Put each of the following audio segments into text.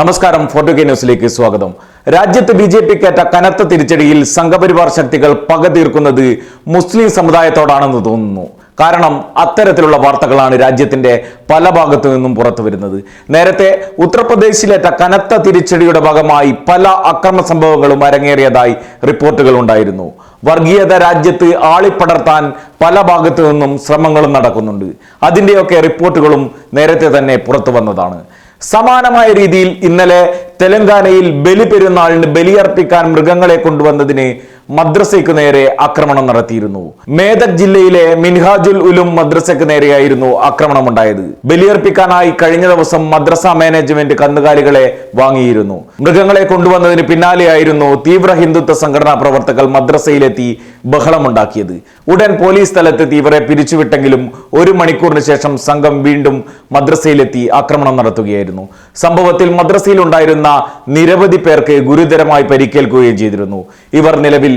നമസ്കാരം photo K ന്യൂസിലേക്ക് സ്വാഗതം. രാജ്യത്ത് ബി ജെ പിക്കേറ്റ കനത്ത തിരിച്ചടിയിൽ സംഘപരിവാർ ശക്തികൾ പക തീർക്കുന്നത് മുസ്ലിം സമുദായത്തോടാണെന്ന് തോന്നുന്നു. കാരണം അത്തരത്തിലുള്ള വാർത്തകളാണ് രാജ്യത്തിന്റെ പല ഭാഗത്തു നിന്നും പുറത്തു വരുന്നത്. നേരത്തെ ഉത്തർപ്രദേശിലേറ്റ കനത്ത തിരിച്ചടിയുടെ ഭാഗമായി പല അക്രമ സംഭവങ്ങളും അരങ്ങേറിയതായി റിപ്പോർട്ടുകൾ ഉണ്ടായിരുന്നു. വർഗീയത രാജ്യത്ത് ആളിപ്പടർത്താൻ പല ഭാഗത്തു നിന്നും ശ്രമങ്ങളും നടക്കുന്നുണ്ട്. അതിന്റെയൊക്കെ റിപ്പോർട്ടുകളും നേരത്തെ തന്നെ പുറത്തു വന്നതാണ്. സമാനമായ രീതിയിൽ ഇന്നലെ തെലങ്കാനയിൽ ബലി പെരുന്നാളിന് ബലിയർപ്പിക്കാൻ മൃഗങ്ങളെ കൊണ്ടുവന്നതിന് മദ്രസയ്ക്ക് നേരെ ആക്രമണം നടത്തിയിരുന്നു. മേദക് ജില്ലയിലെ മിൻഹാജുൽ ഉലും മദ്രസയ്ക്ക് നേരെയായിരുന്നു ആക്രമണം ഉണ്ടായത് ബലിയർപ്പിക്കാനായി കഴിഞ്ഞ ദിവസം മദ്രസ മാനേജ്മെന്റ് കന്നുകാലികളെ വാങ്ങിയിരുന്നു. മൃഗങ്ങളെ കൊണ്ടുവന്നതിന് പിന്നാലെയായിരുന്നു തീവ്ര ഹിന്ദുത്വ സംഘടനാ പ്രവർത്തകർ മദ്രസയിലെത്തി ബഹളമുണ്ടാക്കിയത്. ഉടൻ പോലീസ് സ്ഥലത്തെത്തി ഇവരെ പിരിച്ചുവിട്ടെങ്കിലും ഒരു മണിക്കൂറിന് ശേഷം സംഘം വീണ്ടും മദ്രസയിലെത്തി ആക്രമണം നടത്തുകയായിരുന്നു. സംഭവത്തിൽ മദ്രസയിലുണ്ടായിരുന്ന നിരവധി പേർക്ക് ഗുരുതരമായി പരിക്കേൽക്കുകയും ചെയ്തിരുന്നു. ഇവർ നിലവിൽ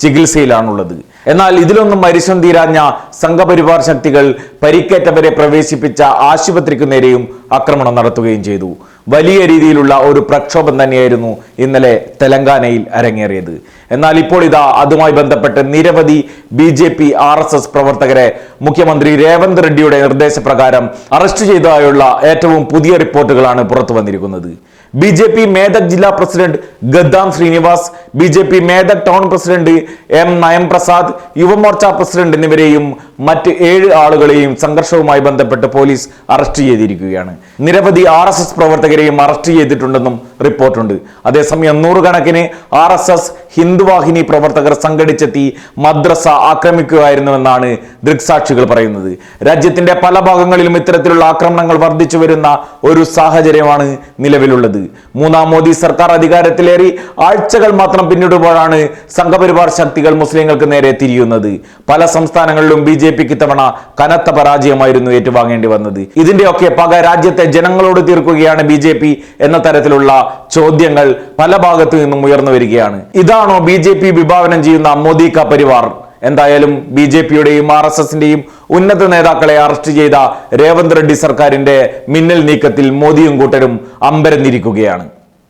ചികിത്സയിലാണുള്ളത്. എന്നാൽ ഇതിലൊന്നും മരിശം തീരാഞ്ഞ സംഘപരിവാർ ശക്തികൾ പരിക്കേറ്റവരെ പ്രവേശിപ്പിച്ച ആശുപത്രിക്ക് നേരെയും ആക്രമണം നടത്തുകയും ചെയ്തു. വലിയ രീതിയിലുള്ള ഒരു പ്രക്ഷോഭം തന്നെയായിരുന്നു ഇന്നലെ തെലങ്കാനയിൽ അരങ്ങേറിയത്. എന്നാൽ ഇപ്പോൾ ഇതാ അതുമായി ബന്ധപ്പെട്ട് നിരവധി B J P R S S പ്രവർത്തകരെ മുഖ്യമന്ത്രി രേവന്ത് റെഡ്ഡിയുടെ നിർദ്ദേശപ്രകാരം അറസ്റ്റ് ചെയ്തതായുള്ള ഏറ്റവും പുതിയ റിപ്പോർട്ടുകളാണ് പുറത്തു വന്നിരിക്കുന്നത്. ബി ജെ പി മേധക് ജില്ലാ president Gaddam Srinivas B J P Medak town president M Nayamprasad Yuva Morcha president എന്നിവരെയും മറ്റ് ഏഴ് ആളുകളെയും സംഘർഷവുമായി ബന്ധപ്പെട്ട് പോലീസ് അറസ്റ്റ് ചെയ്തിരിക്കുകയാണ്. നിരവധി ആർ എസ് എസ് പ്രവർത്തകരെയും അറസ്റ്റ് ചെയ്തിട്ടുണ്ടെന്നും റിപ്പോർട്ടുണ്ട്. അതേസമയം നൂറുകണക്കിന് ആർ എസ് എസ് ഹിന്ദുവാഹിനി പ്രവർത്തകർ സംഘടിച്ചെത്തി മദ്രസ ആക്രമിക്കുകയായിരുന്നുവെന്നാണ് ദൃക്സാക്ഷികൾ പറയുന്നത്. രാജ്യത്തിന്റെ പല ഭാഗങ്ങളിലും ഇത്തരത്തിലുള്ള ആക്രമണങ്ങൾ വർദ്ധിച്ചു വരുന്ന ഒരു സാഹചര്യമാണ് നിലവിലുള്ളത്. മൂന്നാം മോദി സർക്കാർ അധികാരത്തിലേറി ആഴ്ചകൾ മാത്രം പിന്നിടുമ്പോഴാണ് സംഘപരിവാർ ശക്തികൾ മുസ്ലിങ്ങൾക്ക് നേരെ തിരിയുന്നത്. പല സംസ്ഥാനങ്ങളിലും ബി ജെ പിക്ക് ഇത്തവണ കനത്ത പരാജയമായിരുന്നു ഏറ്റുവാങ്ങേണ്ടി വന്നത്. ഇതിന്റെയൊക്കെ പക രാജ്യത്തെ ജനങ്ങളോട് തീർക്കുകയാണ് ബി ജെ പി എന്ന തരത്തിലുള്ള ചോദ്യങ്ങൾ പല ഭാഗത്തു നിന്നും ഉയർന്നു വരികയാണ്. ഇതാണോ ബി ജെ പി വിഭാവനം ചെയ്യുന്ന മോദി പരിവാർ? എന്തായാലും ബി ജെ പിയുടെയും ആർ എസ് എസിന്റെയും ഉന്നത നേതാക്കളെ അറസ്റ്റ് ചെയ്ത രേവന്ത് റെഡ്ഡി സർക്കാരിന്റെ മിന്നൽ നീക്കത്തിൽ മോദിയും കൂട്ടരും അമ്പരന്നിരിക്കുകയാണ്.